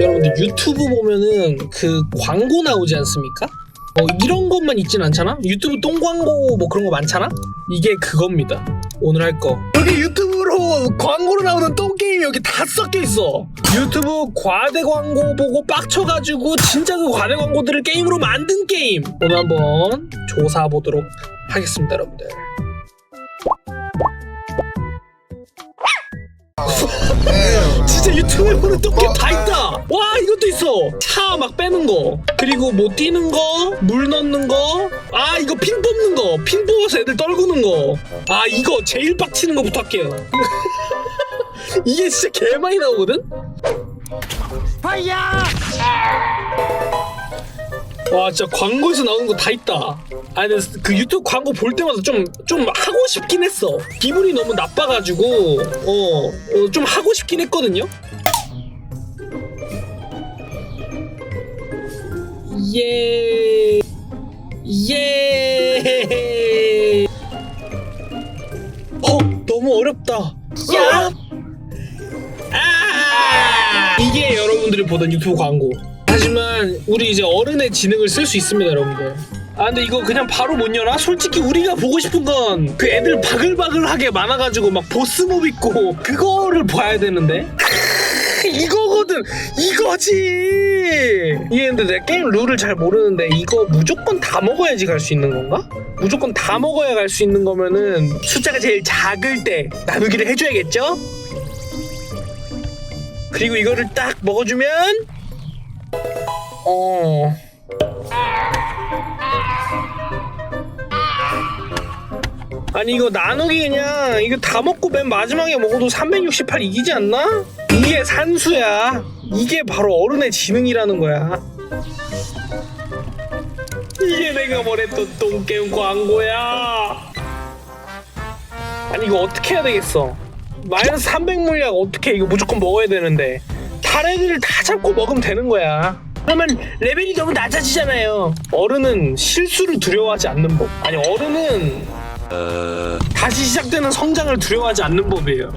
여러분들 유튜브 보면은 그 광고 나오지 않습니까? 어, 이런 것만 있진 않잖아? 유튜브 똥 광고 뭐 그런 거 많잖아? 이게 그겁니다. 오늘 할 거. 여기 유튜브로 광고로 나오는 똥 게임이 여기 다 섞여 있어. 유튜브 과대 광고 보고 빡쳐가지고 진짜 그 과대 광고들을 게임으로 만든 게임. 오늘 한번 조사 보도록 하겠습니다, 여러분들. 진짜 유튜브에 보는 똥게임 다 있다. 와 이것도 있어. 차 막 빼는 거. 그리고 뭐 뛰는 거, 물 넣는 거. 아 이거 핀 뽑는 거. 핀 뽑아서 애들 떨구는 거. 아 이거 제일 빡치는 거부터 할게요. 이게 진짜 개 많이 나오거든. 와 진짜 광고에서 나오는 거 다 있다. 아니 그 유튜브 광고 볼 때마다 좀 좀 하고 싶긴 했어. 기분이 너무 나빠가지고 어, 어, 좀 하고 싶긴 했거든요. 예. 예. 어 너무 어렵다. 야. 아! 이게 여러분들이 보던 유튜브 광고. 하지만 우리 이제 어른의 지능을 쓸 수 있습니다, 여러분들. 아 근데 이거 그냥 바로 못 열어? 솔직히 우리가 보고 싶은 건 그 애들 바글바글하게 많아가지고 막 보스몹 있고 그거를 봐야 되는데 이거거든 이거지 이게 근데 내가 게임 룰을 잘 모르는데 이거 무조건 다 먹어야지 갈 수 있는 건가? 무조건 다 먹어야 갈 수 있는 거면은 숫자가 제일 작을 때 나누기를 해줘야겠죠? 그리고 이거를 딱 먹어주면 어. 아니 이거 나누기 그냥 이거 다 먹고 맨 마지막에 먹어도 368 이기지 않나? 이게 산수야. 이게 바로 어른의 지능이라는 거야. 이게 내가 말했던 똥게임 광고야. 아니 이거 어떻게 해야 되겠어? 마이너스 300 물약 어떻게 이거 무조건 먹어야 되는데. 다른 애들을 다 잡고 먹으면 되는 거야 그러면 레벨이 너무 낮아지잖아요 어른은 실수를 두려워하지 않는 법 아니 어른은 다시 시작되는 성장을 두려워하지 않는 법이에요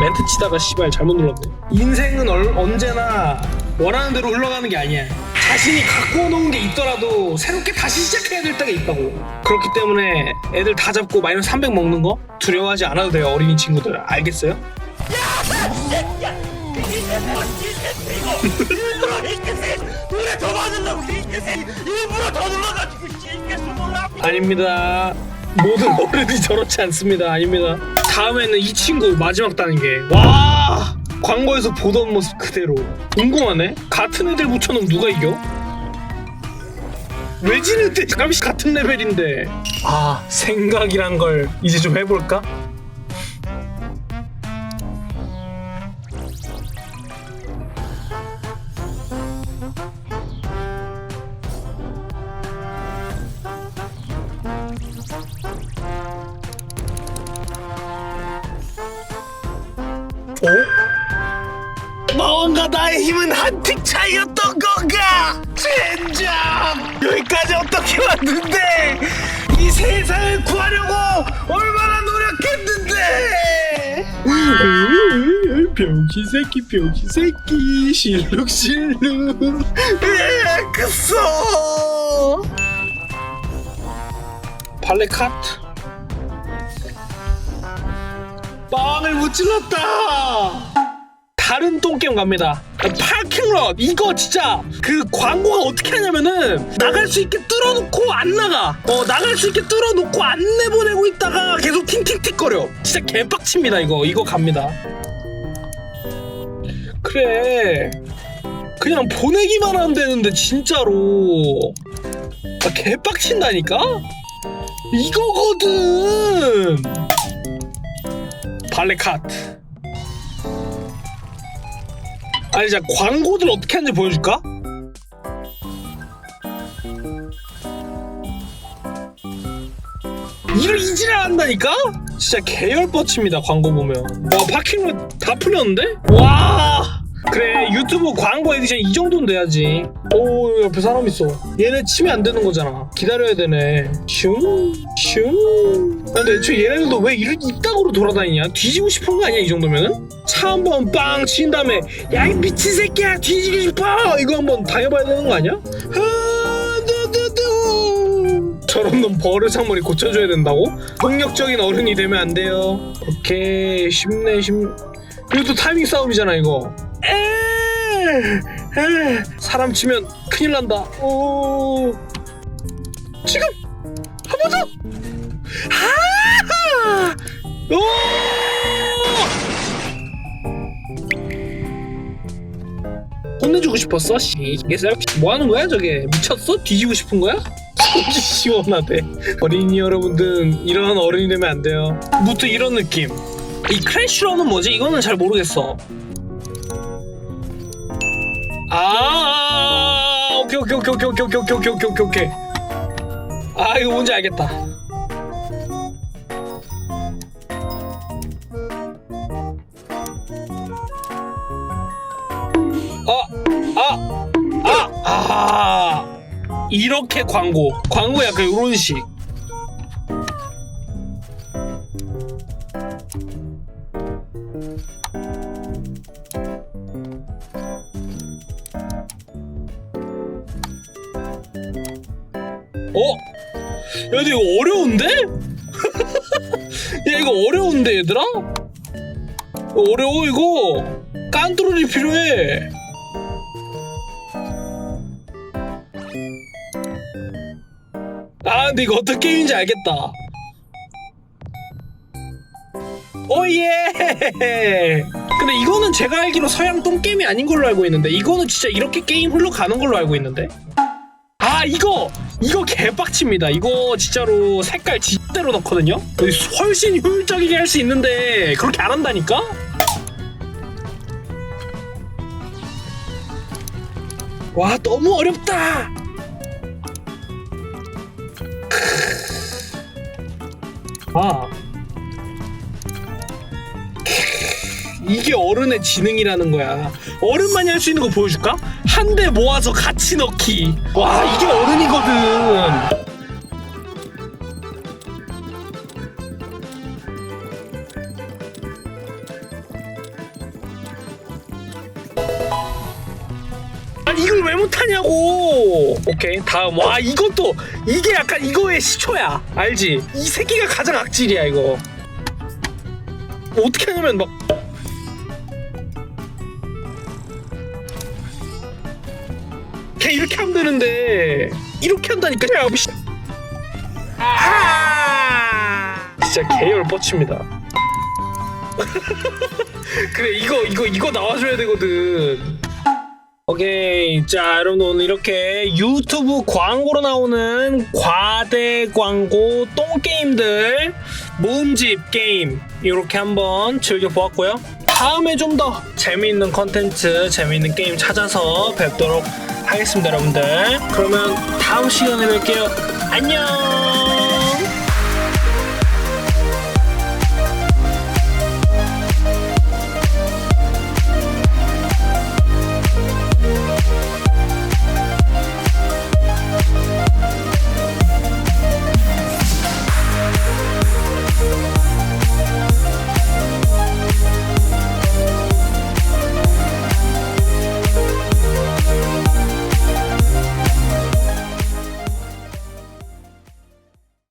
멘트 치다가 씨발 잘못 눌렀네 인생은 얼- 언제나 원하는 대로 흘러가는 게 아니야 자신이 갖고 놓은 게 있더라도 새롭게 다시 시작해야 될 때가 있다고 그렇기 때문에 애들 다 잡고 마이너스 300 먹는 거 두려워하지 않아도 돼요 어린이 친구들 알겠어요? 아닙니다. 모든 어른이 저렇지 않습니다. 아닙니다. 다음에는 이 친구 마지막 단계. 와 광고에서 보던 모습 그대로. 궁금하네. 같은 애들 붙여놓으면 누가 이겨? 왜 지는데? 잠시 같은 레벨인데. 아 생각이란 걸 이제 좀 해볼까? 어? 마왕과 나의 힘은 한틱 차이였던 건가? 젠장! 여기까지 어떻게 왔는데? 이 세상을 구하려고 얼마나 노력했는데! 병신 새끼 병신 새끼 실룩실룩 으아 그써 발레 카트 빵을 못 찔렀다. 다른 똥게임 갑니다. 파킹럿 이거 진짜 그 광고가 어떻게 하냐면은 나갈 수 있게 뚫어놓고 안 나가. 어 나갈 수 있게 뚫어놓고 안 내보내고 있다가 계속 팅팅틱거려. 진짜 개빡칩니다 이거. 이거 갑니다. 그래. 그냥 보내기만 하면 되는데 진짜로. 아, 개빡친다니까? 이거거든. 발레 카트. 아니 자 광고들 어떻게 하는지 보여줄까? 이를 이지랄 한다니까? 진짜 계열 뻗칩니다 광고 보면 와 파킹lot 다 풀렸는데? 와 그래 유튜브 광고 에디션 이 정도는 돼야지. 오 옆에 사람 있어. 얘네 치면 안 되는 거잖아. 기다려야 되네. 슝슝. 근데 애초에 얘네들도 왜 이런 이따구로 돌아다니냐? 뒤지고 싶은 거 아니야 이 정도면은? 차 한 번 빵 친 다음에 야 이 미친 새끼야 뒤지고 싶어! 이거 한 번 당해봐야 되는 거 아니야? 아. 저런 놈 버르장머리 고쳐줘야 된다고? 폭력적인 어른이 되면 안 돼요. 오케이 쉽네 쉽. 또 타이밍 싸움이잖아 이거 사람 치면 큰일 난다 오 지금 한 번 더! 아! 오! 혼내주고 싶었어? 씨, 이게 뭐 하는 거야 저게? 미쳤어? 뒤지고 싶은 거야? 시원하대. 어린이 여러분들 이런 어른이 되면 안 돼요. 무튼 이런 느낌. 이 크래쉬러는 뭐지? 이거는 잘 모르겠어. 아, 오케이 오케이 오케이 오케이 오케이 오케이 오케이 오케이 오케이 오케이. 아 이거 뭔지 알겠다. 아, 아, 아, 아. 이렇게 광고. 광고 약간 이런 식. 야, 근데 이거 어려운데? 야, 이거 어려운데, 얘들아? 어려워, 이거. 깐뚜루리 필요해. 아 근데 이거 어떤 게임인지 알겠다 오예 근데 이거는 제가 알기로 서양 똥게임이 아닌 걸로 알고 있는데 이거는 진짜 이렇게 게임 흘러가는 걸로 알고 있는데 아 이거 이거 개빡칩니다. 이거 진짜로 색깔 진대로 넣거든요? 훨씬 효율적이게 할 수 있는데 그렇게 안 한다니까? 와 너무 어렵다! 아. 이게 어른의 지능이라는 거야. 어른만이 할 수 있는 거 보여줄까? 한 대 모아서 같이 넣기. 와, 이게 어른이거든. 아니 이걸 왜 못하냐고 오케이 다음 와 이것도 이게 약간 이거의 시초야 알지 이 새끼가 가장 악질이야 이거 뭐 어떻게 하냐면 막 걔 이렇게 하면 되는데. 이렇게 한다니까. 야 미씨. 아 진짜 개열 뻗칩니다. 그래 이거 이거 이거 나와줘야 되거든. 오케이. 자 여러분 오늘 이렇게 유튜브 광고로 나오는 과대 광고 똥게임들 모음집 게임 이렇게 한번 즐겨보았고요 다음에 좀 더 재미있는 컨텐츠 재미있는 게임 찾아서 뵙도록 하겠습니다 여러분들. 그러면 다음 시간에 뵐게요. 안녕